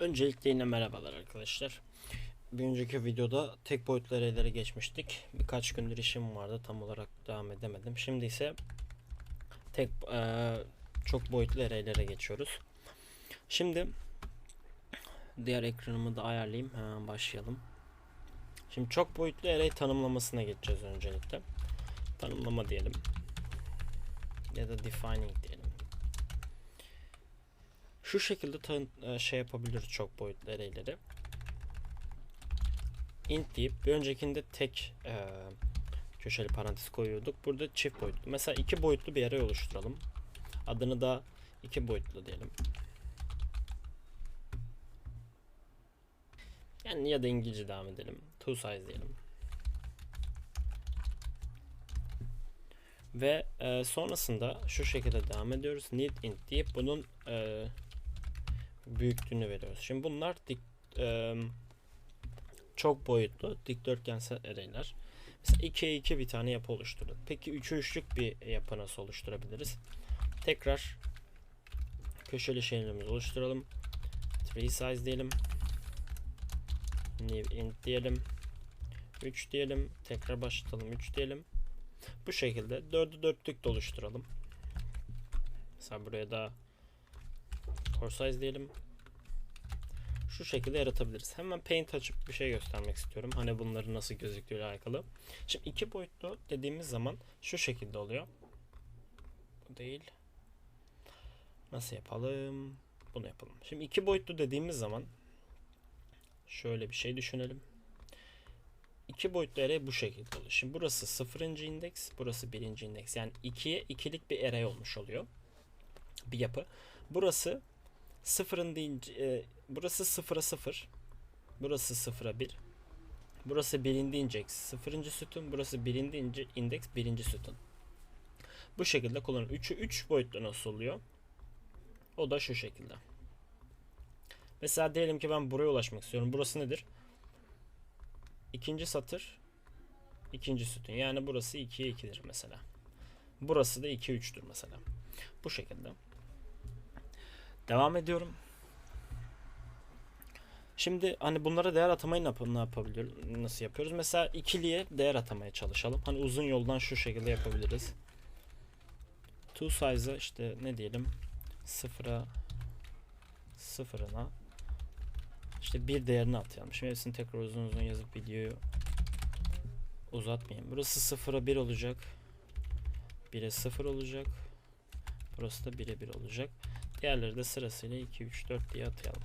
Öncelikle yine merhabalar arkadaşlar. Bir önceki videoda tek boyutlu array'lere geçmiştik. Birkaç gündür işim vardı tam olarak devam edemedim. Şimdi ise tek eee, çok boyutlu array'lere geçiyoruz. Şimdi diğer ekranımı da ayarlayayım. Hemen başlayalım. Şimdi çok boyutlu array tanımlamasına geçeceğiz öncelikle. Tanımlama diyelim. Ya da defining diyelim. Şu şekilde tan- e, şey yapabiliriz çok boyutlu array'leri. int deyip bir öncekinde tek e, köşeli parantez koyuyorduk. Burada çift boyutlu. Mesela iki boyutlu bir array oluşturalım. Adını da iki boyutlu diyelim. Yani ya da İngilizce devam edelim. Two size diyelim. Ve e, sonrasında şu şekilde devam ediyoruz. Need int deyip bunun e, büyüklüğünü veriyoruz. Şimdi bunlar dik, e, çok boyutlu dikdörtgensel array'ler. Mesela 2'ye 2 bir tane yapı oluşturduk. Peki 3'e 3'lük bir yapı nasıl oluşturabiliriz? Tekrar köşeli şeylerimizi oluşturalım. Tree size diyelim. New int diyelim. 3 diyelim. Tekrar başlatalım. 3 diyelim. Bu şekilde 4'ü 4'lük de oluşturalım. Mesela buraya da core size diyelim. Şu şekilde yaratabiliriz. Hemen paint açıp bir şey göstermek istiyorum. Hani bunların nasıl gözüktüğüyle alakalı. Şimdi iki boyutlu dediğimiz zaman şu şekilde oluyor. Bu değil. Nasıl yapalım? Bunu yapalım. Şimdi iki boyutlu dediğimiz zaman şöyle bir şey düşünelim. İki boyutlu array bu şekilde oluyor. Şimdi burası sıfırıncı indeks, burası birinci indeks. Yani ikiye ikilik bir array olmuş oluyor. Bir yapı. Burası sıfırın deyince, e, burası sıfıra sıfır. Burası sıfıra bir. Burası birinci indeks sıfırıncı sütun. Burası birinci ince, indeks birinci sütun. Bu şekilde kullanılıyor. 3'ü 3 boyutlu nasıl oluyor? O da şu şekilde. Mesela diyelim ki ben buraya ulaşmak istiyorum. Burası nedir? İkinci satır ikinci sütun. Yani burası 2'ye 2'dir mesela. Burası da 2 3'tür mesela. Bu şekilde. Devam ediyorum. Şimdi hani bunlara değer atamayı ne, yap ne yapabiliyoruz? Nasıl yapıyoruz? Mesela ikiliye değer atamaya çalışalım. Hani uzun yoldan şu şekilde yapabiliriz. To size'a işte ne diyelim? Sıfıra sıfırına işte bir değerini atayalım. Şimdi hepsini tekrar uzun uzun yazıp videoyu uzatmayayım. Burası 0'a 1 olacak. 1'e 0 olacak. Burası da 1'e 1 olacak. Diğerleri de sırasıyla 2, 3, 4 diye atayalım.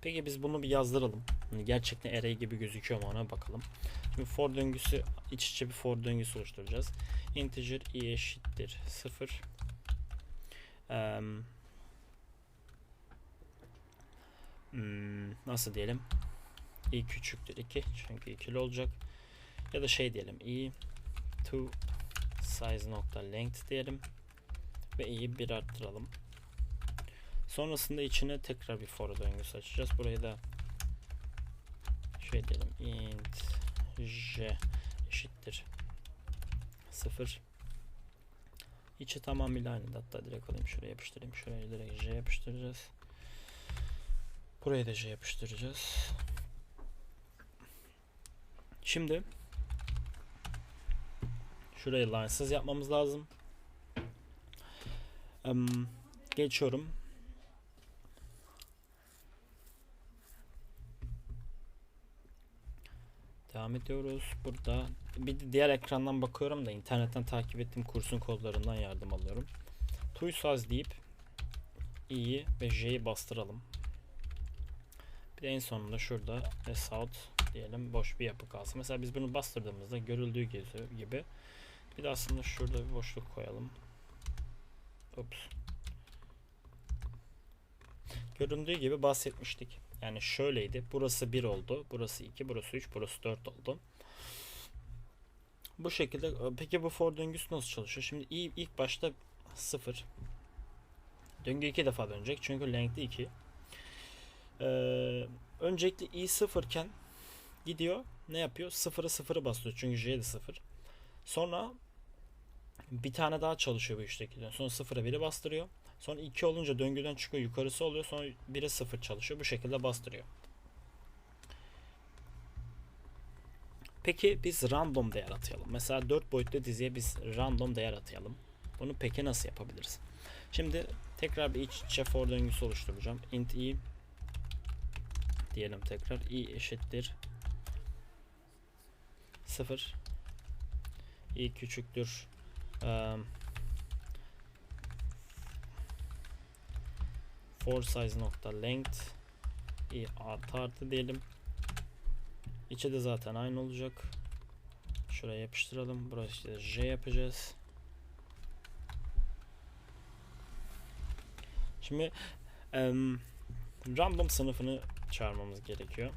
Peki biz bunu bir yazdıralım. Hani gerçekten array gibi gözüküyor mu ona bakalım. Şimdi for döngüsü iç içe bir for döngüsü oluşturacağız. Integer i eşittir 0. Um, Hmm, nasıl diyelim? i küçüktür 2 çünkü ikili olacak. Ya da şey diyelim i to size nokta length diyelim ve i'yi bir arttıralım. Sonrasında içine tekrar bir for döngüsü açacağız. Burayı da şey diyelim int j eşittir 0 İçi tamamıyla aynı. Hatta direkt alayım şuraya yapıştırayım. Şuraya direkt j yapıştıracağız. Buraya da J yapıştıracağız. Şimdi şurayı linesız yapmamız lazım. Um, geçiyorum. Devam ediyoruz. Burada bir de diğer ekrandan bakıyorum da internetten takip ettiğim kursun kodlarından yardım alıyorum. Tuysaz deyip i'yi ve j'yi bastıralım. Bir de en sonunda şurada out diyelim boş bir yapı kalsın. Mesela biz bunu bastırdığımızda görüldüğü gibi bir de aslında şurada bir boşluk koyalım. Ups. Göründüğü gibi bahsetmiştik. Yani şöyleydi. Burası 1 oldu. Burası 2, burası 3, burası 4 oldu. Bu şekilde peki bu for döngüsü nasıl çalışıyor? Şimdi ilk başta 0. Döngü 2 defa dönecek. Çünkü length'i 2. Ee, öncelikle i sıfırken gidiyor ne yapıyor? Sıfırı sıfırı basıyor çünkü j de sıfır. Sonra bir tane daha çalışıyor bu işteki. Sonra sıfıra biri bastırıyor. Sonra 2 olunca döngüden çıkıyor yukarısı oluyor. Sonra 1'e 0 çalışıyor. Bu şekilde bastırıyor. Peki biz random değer atayalım. Mesela 4 boyutlu diziye biz random değer atayalım. Bunu peki nasıl yapabiliriz? Şimdi tekrar bir iç içe for döngüsü oluşturacağım. int i diyelim tekrar i eşittir 0 i küçüktür um, for size nokta length i artı artı diyelim. İçi de zaten aynı olacak. Şuraya yapıştıralım. Burası işte j yapacağız. Şimdi um, random sınıfını çağırmamız gerekiyor.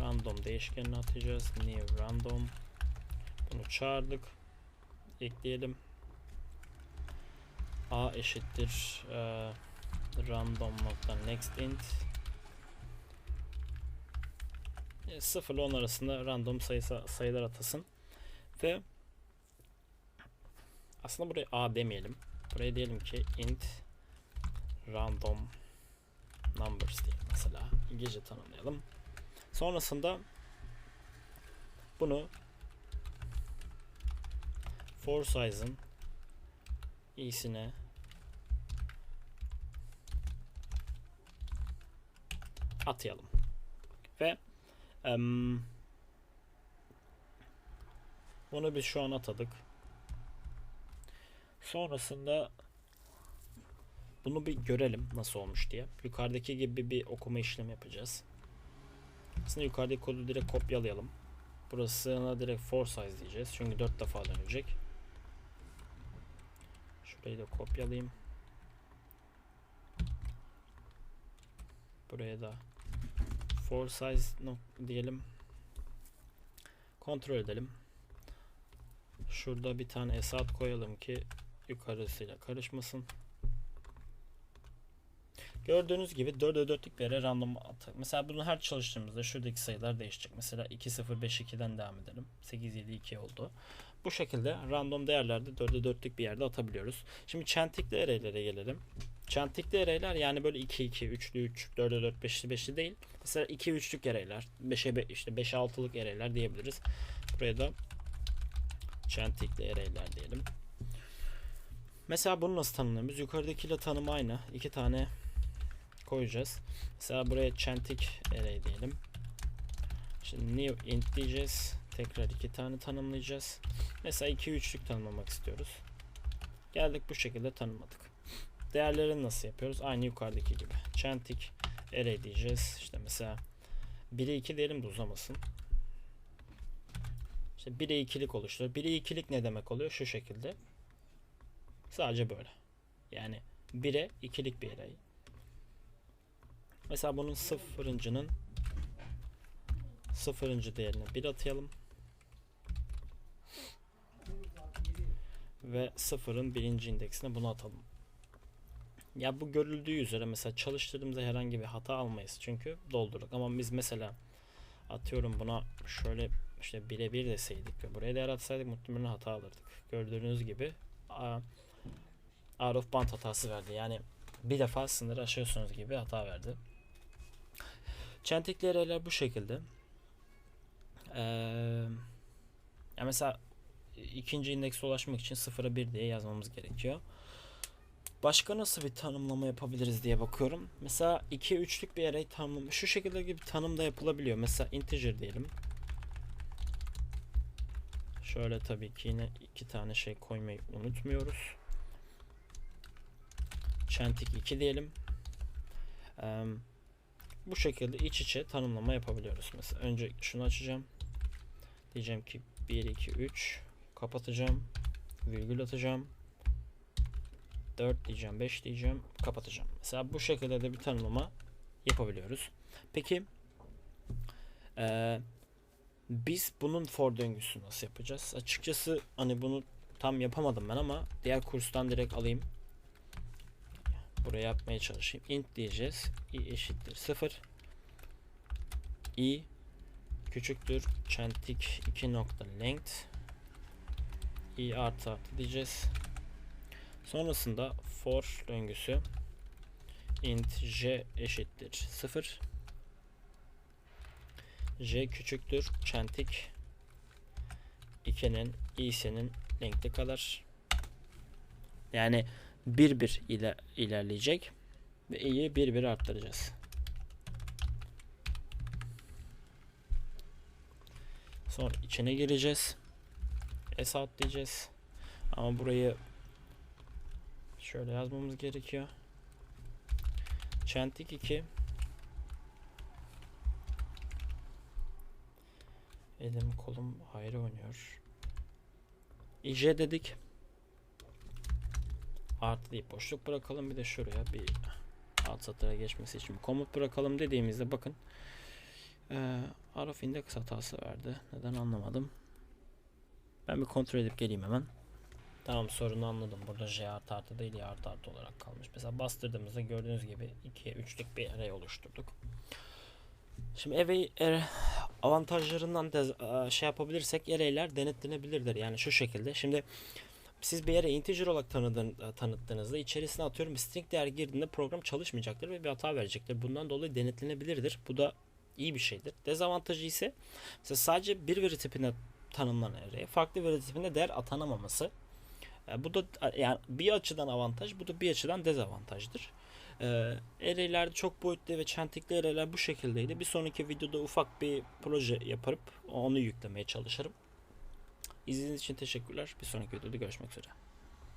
Random değişkenini atacağız. New random bunu çağırdık. Ekleyelim. A eşittir e, random nokta next int. E, 0 ile 10 arasında random sayısı, sayılar atasın. Ve aslında buraya a demeyelim. Buraya diyelim ki int random numbers diyelim mesela. İngilizce tanımlayalım. Sonrasında bunu for size'ın iyisine atayalım. Ve em, bunu biz şu an atadık. Sonrasında bunu bir görelim nasıl olmuş diye. Yukarıdaki gibi bir okuma işlemi yapacağız. Aslında yukarıdaki kodu direkt kopyalayalım. Burasına direkt for size diyeceğiz. Çünkü 4 defa dönecek. Şurayı da kopyalayayım. Buraya da for size diyelim. Kontrol edelim. Şurada bir tane esat koyalım ki yukarısıyla karışmasın. Gördüğünüz gibi 4'e 4'lük bir yere random atak. Mesela bunu her çalıştığımızda şuradaki sayılar değişecek. Mesela 2 0 5 2'den devam edelim. 8 7 2 oldu. Bu şekilde random değerlerde 4'e 4'lük bir yerde atabiliyoruz. Şimdi çentikli array'lere gelelim. Çentikli array'ler yani böyle 2 2 3'lü 3 4'e 4 5'li 5'li değil. Mesela 2 3'lük array'ler, 5'e 5 işte 5 6'lık array'ler diyebiliriz. Buraya da çentikli array'ler diyelim. Mesela bunu nasıl tanımlıyoruz? Yukarıdakiyle tanım aynı. İki tane koyacağız. Mesela buraya çentik array diyelim. Şimdi new int diyeceğiz. Tekrar iki tane tanımlayacağız. Mesela 2 3'lük tanımlamak istiyoruz. Geldik bu şekilde tanımladık. Değerlerini nasıl yapıyoruz? Aynı yukarıdaki gibi. Çentik array diyeceğiz. İşte mesela 1'e 2 diyelim de uzamasın. İşte 1'e 2'lik oluşturuyor. 1'e 2'lik ne demek oluyor? Şu şekilde. Sadece böyle. Yani 1'e 2'lik bir array. Mesela bunun sıfırıncının sıfırıncı değerine 1 atayalım. Ve sıfırın birinci indeksine bunu atalım. Ya bu görüldüğü üzere mesela çalıştırdığımızda herhangi bir hata almayız. Çünkü doldurduk. Ama biz mesela atıyorum buna şöyle işte 1'e 1 deseydik ve buraya değer atsaydık muhtemelen hata alırdık. Gördüğünüz gibi out of band hatası verdi. Yani bir defa sınırı aşıyorsunuz gibi hata verdi. Çentikli array'ler bu şekilde. Ee, ya mesela ikinci indekse ulaşmak için 0'a 1 diye yazmamız gerekiyor. Başka nasıl bir tanımlama yapabiliriz diye bakıyorum. Mesela 2 3'lük bir array tanımlama şu şekilde gibi tanım da yapılabiliyor. Mesela integer diyelim. Şöyle tabii ki yine iki tane şey koymayı unutmuyoruz. Çentik 2 diyelim. Ee, bu şekilde iç içe tanımlama yapabiliyoruz. Mesela önce şunu açacağım. Diyeceğim ki 1 2 3 kapatacağım. Virgül atacağım. 4 diyeceğim, 5 diyeceğim, kapatacağım. Mesela bu şekilde de bir tanımlama yapabiliyoruz. Peki ee, biz bunun for döngüsünü nasıl yapacağız? Açıkçası hani bunu tam yapamadım ben ama diğer kurstan direkt alayım. Buraya yapmaya çalışayım. int diyeceğiz. i eşittir 0. i küçüktür çentik 2 nokta length i artı artı diyeceğiz. Sonrasında for döngüsü int j eşittir 0 j küçüktür çentik 2'nin i'sinin length'i kadar yani 1 1 ile ilerleyecek ve i'yi 1 1 arttıracağız. Sonra içine gireceğiz. S diyeceğiz. Ama burayı şöyle yazmamız gerekiyor. Çentik 2 Elim kolum ayrı oynuyor. İJ dedik. Artı deyip boşluk bırakalım. Bir de şuraya bir alt satıra geçmesi için komut bırakalım dediğimizde bakın. Ee, of index hatası verdi. Neden anlamadım. Ben bir kontrol edip geleyim hemen. Tamam sorunu anladım. Burada J artı artı değil Y artı artı olarak kalmış. Mesela bastırdığımızda gördüğünüz gibi 2'ye 3'lük bir array oluşturduk. Şimdi array er, avantajlarından dez- e, şey yapabilirsek array'ler denetlenebilirdir. Yani şu şekilde. Şimdi siz bir yere integer olarak tanıdığın, e, tanıttığınızda içerisine atıyorum bir string değer girdiğinde program çalışmayacaktır ve bir hata verecektir. Bundan dolayı denetlenebilirdir. Bu da iyi bir şeydir. Dezavantajı ise mesela sadece bir veri tipine tanımlanan array, farklı veri tipinde değer atanamaması. E, bu da yani bir açıdan avantaj, bu da bir açıdan dezavantajdır. E, array'lerde çok boyutlu ve çentikli array'ler bu şekildeydi. Bir sonraki videoda ufak bir proje yaparıp onu yüklemeye çalışırım. İzlediğiniz için teşekkürler. Bir sonraki videoda görüşmek üzere.